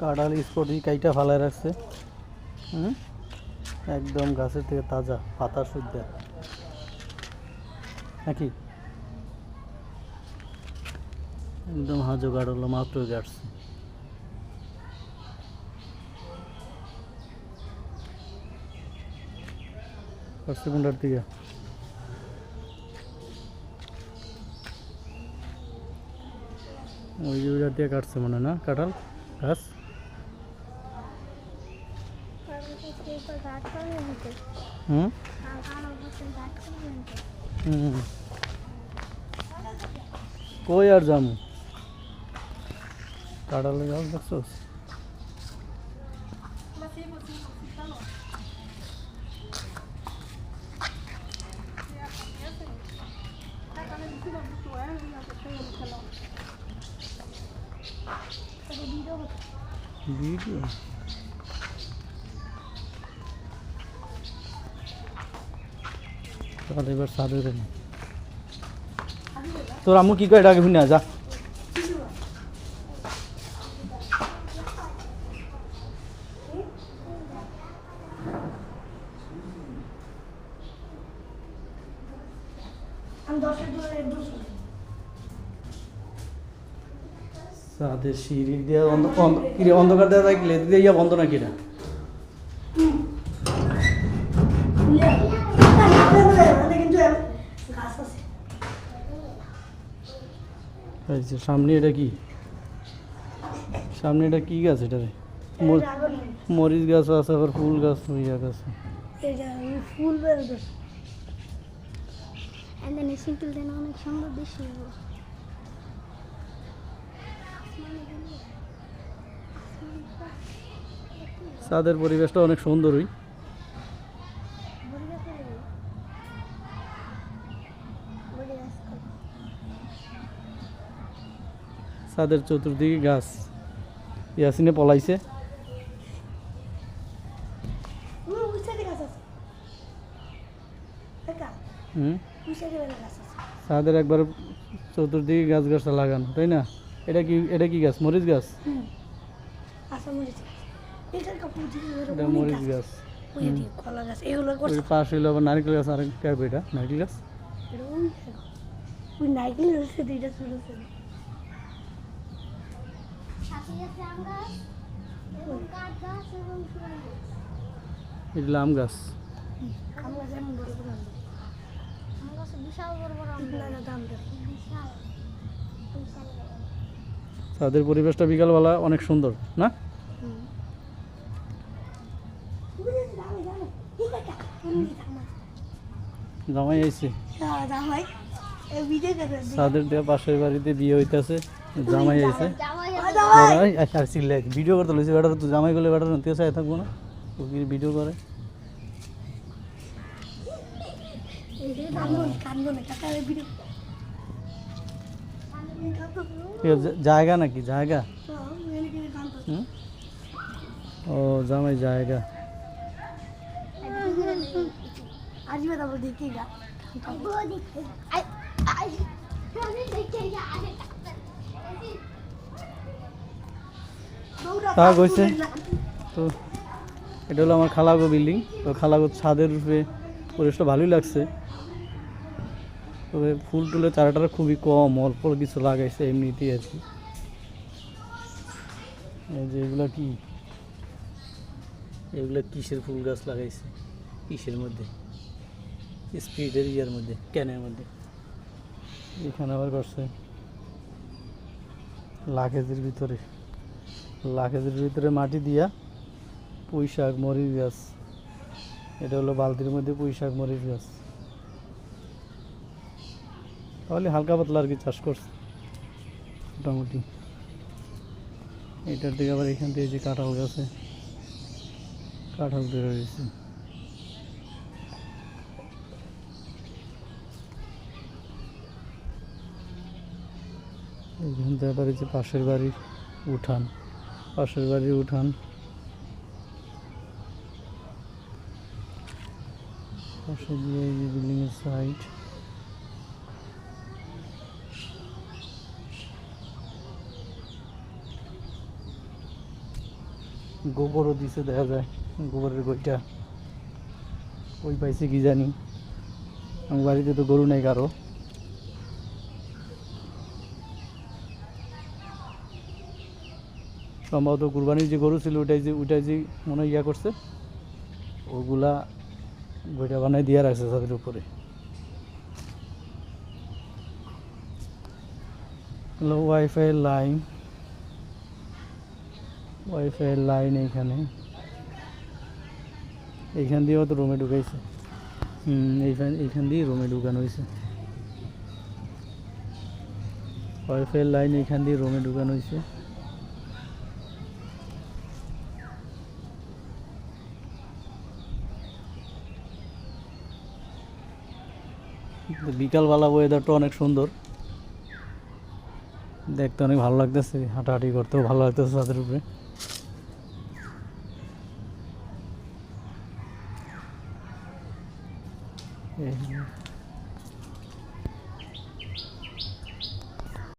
কাঁঠাল স্পটি কাইটা ফালায় রাখছে। হুম? একদম গাছের থেকে তাজা, পাতা শুদ্ধ। নাকি? একদম হাজো কাঁঠাল মাত্র গাছছে কাটছে কোনটার দিকে? ওই দিয়ে কাটছে মনে না? কাঁঠাল? গাছ হুম হুম কই আর যামু কাঁঠালের গাছ দেখছ ভিডিও তাহলে এবার রে তোর আম্মু কি কয় ডাকে শুনে যা। আমি সিঁড়ি দিয়ে অন্ধকার দেওয়া থাকলে দিয়ে বন্ধ নাকি না কিন্তু গাছ আছে এই যে সামনে এটা কি? সামনে এটা কি গাছ এটা রে? মর- মরিচ গাছ আছে আবার ফুল গাছ ইয়া গাছ। ফুল অনেক সুন্দর সাদের পরিবেশটা অনেক সুন্দরই। সাদের চতুর্দিকে গাছ। ইয়াসিনে পলাইছে। গাছ গাছ সাদের একবার চতুর্দিকে গাছ গাছটা লাগানো তাই না? এটা কি এটা কি গাছ? মরিচ গাছ? এটা মরিচ গাছ। গাছ। পাশে আবার নারকেল গাছ আর এটা নারকেল গাছ। নাইকেল হচ্ছে দুইটা ছোট ছোট এটা আম গাছ আম গাছ এমন বড় বড় আম গাছ। বিশাল বড় বড় আম তিন টাকা দাম বিশাল বিশাল সাদের পরিবেশটা বিকালবেলা অনেক সুন্দর না? জামাই আইছে। সাদের দেওয়া পাশের বাড়িতে বিয়ে হইতেছে জামাই আইছে। আর চিল্লাই ভিডিও করতে লইছে বেটার তো জামাই করলে বেটার নতি চাই থাকব না। ও কি ভিডিও করে? জায়গা নাকি? জায়গা? ও জামাই জায়গা। আসবে তারপর দেখি গা? তা কইছে। তো এটা হলো আমার খালাগো বিল্ডিং। তো খালাগো ছাদের রূপে পরিবেশটা ভালোই লাগছে। তবে ফুল টুলের চারাটার খুবই কম, অল্প কিছু লাগাইছে এমনিতেই আর কি। যে এগুলো কি? এগুলো কিসের ফুল গাছ লাগাইছে? কিসের মধ্যে? স্পিডের ইয়ার মধ্যে, ক্যানের মধ্যে। এখানে আবার করছে। লাগেজের ভিতরে। লাকেজের ভিতরে মাটি দিয়া পুঁই শাক, মরিচ গাছ। এটা হলো বালতির মধ্যে পুঁই শাক, মরিচ গাছ। তাহলে হালকা পাতলা আর কি চাষ করছে মোটামুটি। এটার দিকে আবার এখান থেকে যে কাঁঠাল গাছে কাঁঠাল বের হয়েছে এইখান থেকে আবার এই যে পাশের বাড়ির উঠান। পাশের বাড়ির উঠান। পাশে দিয়ে বিল্ডিংয়ের সাইড গোবরও দিছে দেখা যায়, গোবরের গইটা ওই পাইছে কি জানি। আমার বাড়িতে তো গরু নেই কারও। সম্ভবত কুরবানির যে গরু ছিল ওটাই যে ওটাই যে মনে ইয়া করছে, ওগুলা বইটা বানাই দিয়ে রাখছে তাদের উপরে। হলো ওয়াইফাই লাইন। ওয়াইফাই লাইন এইখানে। এইখান দিয়েও তো রুমে ঢুকাইছে। হুম, এইখান এইখান দিয়ে রুমে ঢুকানো হয়েছে ওয়াইফাই লাইন এইখান দিয়ে রুমে ঢুকানো হয়েছে বিকালবেলা ওয়েদারটা অনেক সুন্দর। দেখতে অনেক ভালো লাগতেছে হাঁটাহাঁটি করতেও ভালো লাগতেছে তাদের উপরে।